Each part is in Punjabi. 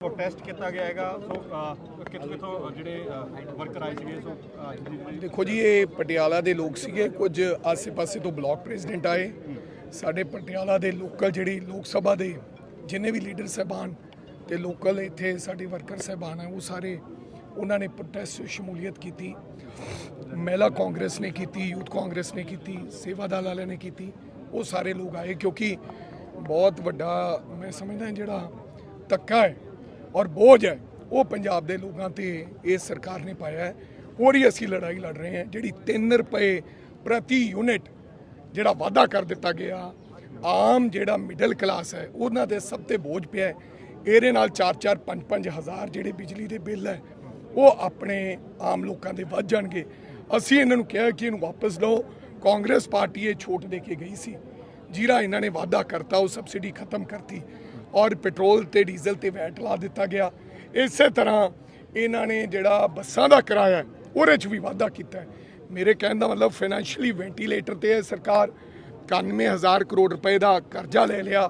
ਪ੍ਰੋਟੈਸਟ ਕੀਤਾ ਗਿਆ ਹੈਗਾ। ਸੋ ਅ, ਕਿੱਥੋਂ ਜਿਹੜੇ ਵਰਕਰ ਆਏ ਸੀਗੇ ਸੋ ਦੇਖੋ ਜੀ ਇਹ ਪਟਿਆਲਾ ਦੇ ਲੋਕ ਸੀਗੇ। ਕੁਝ ਆਸੇ-ਪਾਸੇ ਤੋਂ ਬਲਾਕ ਪ੍ਰੈਜ਼ੀਡੈਂਟ ਆਏ। ਸਾਡੇ ਪਟਿਆਲਾ ਦੇ ਲੋਕਲ ਜਿਹੜੀ ਲੋਕ ਸਭਾ ਦੇ ਜਿੰਨੇ ਵੀ ਲੀਡਰ ਸਹਿਬਾਨ ਤੇ ਲੋਕਲ ਇੱਥੇ ਸਾਡੇ ਵਰਕਰ ਸਹਿਬਾਨ ਆ ਉਹ ਸਾਰੇ ਉਹਨਾਂ ਨੇ ਪ੍ਰੋਟੈਸਟ ਸ਼ਮੂਲੀਅਤ ਕੀਤੀ। ਮਹਿਲਾ ਕਾਂਗਰਸ ਨੇ ਕੀਤੀ ਯੂਥ ਕਾਂਗਰਸ ਨੇ ਕੀਤੀ ਸੇਵਾ ਦਲ ਵਾਲਿਆਂ ਨੇ ਕੀਤੀ। ਉਹ ਸਾਰੇ ਲੋਕ ਆਏ ਕਿਉਂਕਿ ਬਹੁਤ ਵੱਡਾ ਮੈਂ ਸਮਝਦਾ ਜਿਹੜਾ ਧੱਕਾ ਹੈ ਔਰ ਬੋਝ ਹੈ, ਉਹ ਪੰਜਾਬ ਦੇ ਲੋਕਾਂ ਤੇ ਇਸ ਸਰਕਾਰ ਨੇ ਪਾਇਆ ਹੈ। ਹੋਰ ਹੀ ਅਸੀਂ ਲੜਾਈ ਲੜ ਰਹੇ ਹਾਂ, ਜਿਹੜੀ 3 ਰੁਪਏ ਪ੍ਰਤੀ ਯੂਨਿਟ ਜਿਹੜਾ ਵਾਅਦਾ ਕਰ ਦਿੱਤਾ ਗਿਆ, ਆਮ ਜਿਹੜਾ ਮਿਡਲ ਕਲਾਸ ਹੈ, ਉਹਨਾਂ ਦੇ ਸਭ ਤੇ ਬੋਝ ਪਿਆ ਹੈ। ਇਹਦੇ ਨਾਲ 4-4 5-5 ਹਜ਼ਾਰ ਜਿਹੜੇ ਬਿਜਲੀ ਦੇ ਬਿੱਲ ਹੈ, ਉਹ ਆਪਣੇ ਆਮ ਲੋਕਾਂ ਦੇ ਵੱਧ ਜਾਣਗੇ। ਅਸੀਂ ਇਹਨਾਂ ਨੂੰ ਕਿਹਾ ਕਿ ਇਹਨੂੰ ਵਾਪਸ ਲਓ। ਕਾਂਗਰਸ ਪਾਰਟੀ ਇਹ ਛੋਟ ਦੇ ਕੇ ਗਈ ਸੀ। ਜਿਹੜਾ ਇਹਨਾਂ ਨੇ ਵਾਅਦਾ ਕਰਤਾ, ਉਹ ਸਬਸਿਡੀ ਖਤਮ ਕਰਤੀ ਔਰ ਪੈਟਰੋਲ ਤੇ ਡੀਜ਼ਲ ਤੇ ਵੈਟ ਲਾ ਦਿੱਤਾ ਗਿਆ। ਇਸੇ ਤਰ੍ਹਾਂ ਇਹਨਾਂ ਨੇ ਜਿਹੜਾ ਬੱਸਾਂ ਦਾ ਕਿਰਾਇਆ ਉਹਦੇ 'ਚ ਵੀ ਵਾਅਦਾ ਕੀਤਾ ਮੇਰੇ ਕਹਿਣ ਦਾ ਮਤਲਬ ਫਾਈਨੈਂਸ਼ੀਅਲੀ ਵੈਂਟੀਲੇਟਰ ਤੇ ਹੈ ਸਰਕਾਰ 91000 ਕਰੋੜ ਰੁਪਏ ਦਾ ਕਰਜ਼ਾ ਲੈ ਲਿਆ।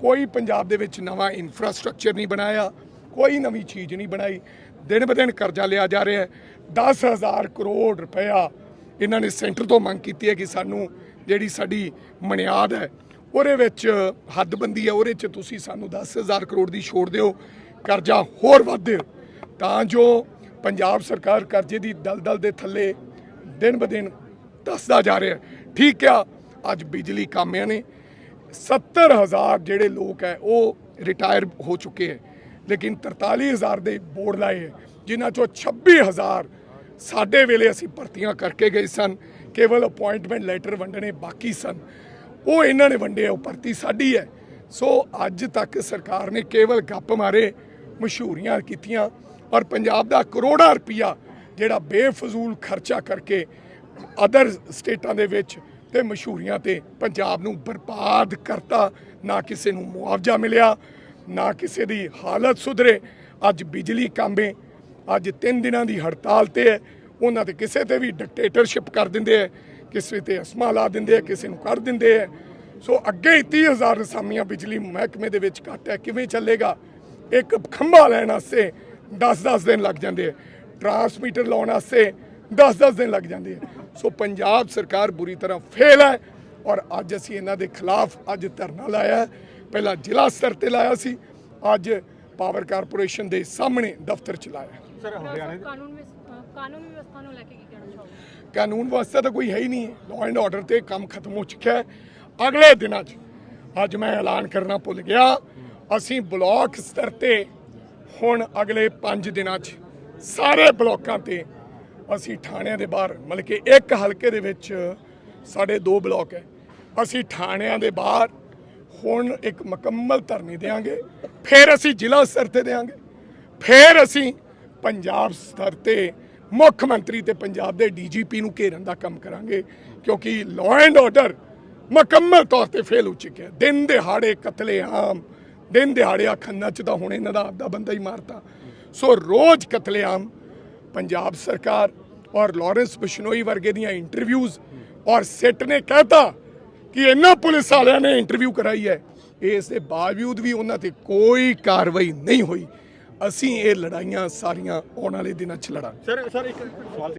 ਕੋਈ ਪੰਜਾਬ ਦੇ ਵਿੱਚ ਨਵਾਂ ਇਨਫਰਾਸਟ੍ਰਕਚਰ ਨਹੀਂ ਬਣਾਇਆ, ਕੋਈ ਨਵੀਂ ਚੀਜ਼ ਨਹੀਂ ਬਣਾਈ। ਦਿਨ ਬ ਦਿਨ ਕਰਜ਼ਾ ਲਿਆ ਜਾ ਰਿਹਾ ਹੈ। 10000 ਕਰੋੜ ਰੁਪਇਆ ਇਹਨਾਂ ਨੇ ਸੈਂਟਰ ਤੋਂ ਮੰਗ ਕੀਤੀ ਹੈ ਕਿ ਸਾਨੂੰ ਜਿਹੜੀ ਸਾਡੀ ਮਨਿਆਦ ਹੈ, ਉਹਦੇ ਵਿੱਚ ਹੱਦਬੰਦੀ ਹੈ, ਉਹਦੇ 'ਚ ਤੁਸੀਂ ਸਾਨੂੰ 10000 ਕਰੋੜ ਦੀ ਛੋੜ ਦਿਓ, ਕਰਜ਼ਾ ਹੋਰ ਵੱਧ ਤਾਂ ਜੋ ਪੰਜਾਬ ਸਰਕਾਰ ਕਰਜ਼ੇ ਦੀ ਦਲਦਲ ਦੇ ਥੱਲੇ ਦਿਨ ਬ ਦਿਨ ਦੱਸਦਾ ਜਾ ਰਿਹਾ ਠੀਕ ਆ, ਅੱਜ ਬਿਜਲੀ ਕਾਮਿਆਂ ਨੇ 70000 ਜਿਹੜੇ ਲੋਕ ਹੈ, ਉਹ ਰਿਟਾਇਰ ਹੋ ਚੁੱਕੇ ਹੈ, ਲੇਕਿਨ 43000 ਦੇ ਬੋਰਡ ਲਾਏ ਹੈ, ਜਿਨ੍ਹਾਂ ਚੋਂ 26000 ਸਾਡੇ ਵੇਲੇ ਅਸੀਂ ਭਰਤੀਆਂ ਕਰਕੇ ਗਏ ਸਨ। ਕੇਵਲ ਅਪਾਇੰਟਮੈਂਟ ਲੈਟਰ ਵੰਡਣੇ ਬਾਕੀ ਸਨ। ਉਹ ਇਹਨਾਂ ਨੇ ਵੰਡੇ ਉਹ ਭਰਤੀ ਸਾਡੀ ਹੈ। ਸੋ ਅੱਜ ਤੱਕ ਸਰਕਾਰ ਨੇ ਕੇਵਲ ਗੱਪ ਮਾਰੇ, ਮਸ਼ਹੂਰੀਆਂ ਕੀਤੀਆਂ ਔਰ ਪੰਜਾਬ ਦਾ ਕਰੋੜਾਂ ਰੁਪਈਆ ਜਿਹੜਾ ਬੇਫਜ਼ੂਲ ਖਰਚਾ ਕਰਕੇ ਅਦਰ ਸਟੇਟਾਂ ਦੇ ਵਿੱਚ ਤੇ ਮਸ਼ਹੂਰੀਆਂ ਤੇ ਪੰਜਾਬ ਨੂੰ ਬਰਬਾਦ ਕਰਤਾ, ਨਾ ਕਿਸੇ ਨੂੰ ਮੁਆਵਜ਼ਾ ਮਿਲਿਆ, ਨਾ ਕਿਸੇ ਦੀ ਹਾਲਤ ਸੁਧਰੇ। ਅੱਜ ਬਿਜਲੀ ਕਾਂਬੇ, ਅੱਜ 3 ਦਿਨਾਂ ਦੀ ਹੜਤਾਲ ਤੇ ਹੈ। ਉਹਨਾਂ ਤੇ ਕਿਸੇ ਤੇ ਵੀ ਡਿਕਟੇਟਰਸ਼ਿਪ ਕਰ ਦਿੰਦੇ ਹੈ ਕਿਸੇ ਤੇ ਅਸਮਾ ਲਾ ਦਿੰਦੇ ਹੈ ਕਿਸੇ ਨੂੰ ਕਰ ਦਿੰਦੇ ਹੈ ਸੋ ਅੱਗੇ ਹੀ 30000 ਰਸਾਮੀਆਂ ਬਿਜਲੀ ਮਹਿਕਮੇ ਦੇ ਵਿੱਚ ਘੱਟ ਹੈ ਕਿਵੇਂ ਚੱਲੇਗਾ ਇੱਕ ਖੰਭਾ ਲੈਣ ਵਾਸਤੇ 10-10 ਦਿਨ ਲੱਗ ਜਾਂਦੇ ਹੈ ਟਰਾਂਸਮੀਟਰ ਲਾਉਣ ਵਾਸਤੇ 10-10 ਦਿਨ ਲੱਗ ਜਾਂਦੇ ਹੈ ਸੋ ਪੰਜਾਬ ਸਰਕਾਰ ਬੁਰੀ ਤਰ੍ਹਾਂ ਫੇਲ ਹੈ ਔਰ ਅੱਜ ਅਸੀਂ ਇਹਨਾਂ ਦੇ ਖਿਲਾਫ ਅੱਜ ਧਰਨਾ ਲਾਇਆ। ਪਹਿਲਾਂ ਜ਼ਿਲ੍ਹਾ ਸਤਰ ਤੇ ਲਾਇਆ ਸੀ ਅੱਜ ਪਾਵਰ ਕਾਰਪੋਰੇਸ਼ਨ ਦੇ ਸਾਹਮਣੇ ਦਫ਼ਤਰ ਚ ਲਾਇਆ ਹੈ। ਸਰ ਹਰਿਆਣੇ ਦੇ ਕਾਨੂੰਨ ਕਾਨੂੰਨ ਵਿਵਸਥਾ ਨੂੰ ਲੈ ਕੇ ਕੀ ਕਹਿਣਾ ਚਾਹੋਗੇ? ਕਾਨੂੰਨ ਵਿਵਸਥਾ ਤਾਂ ਕੋਈ ਹੈ ਹੀ ਨਹੀਂ। ਲਾਅ ਐਂਡ ਆਰਡਰ ਤੇ ਕੰਮ ਖਤਮ ਹੋ ਚੁੱਕਿਆ ਹੈ। ਅਗਲੇ ਦਿਨਾਂ 'ਚ ਅੱਜ ਮੈਂ ਐਲਾਨ ਕਰਨਾ ਭੁੱਲ ਗਿਆ। ਅਸੀਂ ਬਲਾਕ ਸਤਰ ਤੇ ਹੁਣ ਅਗਲੇ 5 ਦਿਨਾਂ 'ਚ ਸਾਰੇ ਬਲਾਕਾਂ ਤੇ ਅਸੀਂ ਥਾਣਿਆਂ ਦੇ ਬਾਹਰ, ਮਤਲਬ ਕਿ ਇੱਕ ਹਲਕੇ ਦੇ ਵਿੱਚ ਸਾਡੇ ਦੋ ਬਲਾਕ ਹੈ। ਅਸੀਂ ਥਾਣਿਆਂ ਦੇ ਬਾਹਰ ਹੁਣ ਇੱਕ ਮੁਕੰਮਲ ਧਰਨੀ ਦੇਾਂਗੇ ਫਿਰ ਅਸੀਂ ਜ਼ਿਲ੍ਹਾ ਸਤਰ ਤੇ ਦੇਾਂਗੇ ਫਿਰ ਅਸੀਂ ਪੰਜਾਬ ਸਤਰ ਤੇ ਮੁੱਖ ਮੰਤਰੀ ਤੇ ਪੰਜਾਬ ਦੇ ਡੀਜੀਪੀ ਨੂੰ ਘੇਰਨ ਦਾ ਕੰਮ ਕਰਾਂਗੇ, ਕਿਉਂਕਿ ਲਾਅ ਐਂਡ ਆਰਡਰ ਮੁਕੰਮਲ ਤੌਰ ਤੇ ਫੇਲ ਹੋ ਚੁੱਕਿਆ ਦਿਨ ਦਿਹਾੜੇ ਕਤਲੇਆਮ, ਦਿਨ ਦਿਹਾੜੇ ਆ ਖੰਨਾ ਚ ਤਾਂ ਹੁਣ ਇਹਨਾਂ ਦਾ ਆਪਦਾ ਬੰਦਾ ਹੀ ਮਾਰਤਾ। ਸੋ ਰੋਜ਼ ਕਤਲੇਆਮ ਪੰਜਾਬ ਸਰਕਾਰ ਔਰ ਲਾਰੈਂਸ ਬਿਸ਼ਨੋਈ ਵਰਗੇ ਦੀਆਂ ਇੰਟਰਵਿਊਜ਼ ਔਰ ਸਿੱਟ ਨੇ ਕਹਿਤਾ ਕਿ ਇਹਨਾਂ ਪੁਲਿਸ ਵਾਲਿਆਂ ਨੇ ਇੰਟਰਵਿਊ ਕਰਾਈ ਹੈ। ਇਸ ਦੇ ਬਾਵਜੂਦ ਵੀ ਉਹਨਾਂ ਤੇ ਕੋਈ ਕਾਰਵਾਈ ਨਹੀਂ ਹੋਈ। ਅਸੀਂ ਇਹ ਲੜਾਈਆਂ ਸਾਰੀਆਂ ਆਉਣ ਵਾਲੇ ਦਿਨਾਂ 'ਚ ਲੜਾਂਗੇ। ਸਰ ਸਰ ਇੱਕ ਸਵਾਲ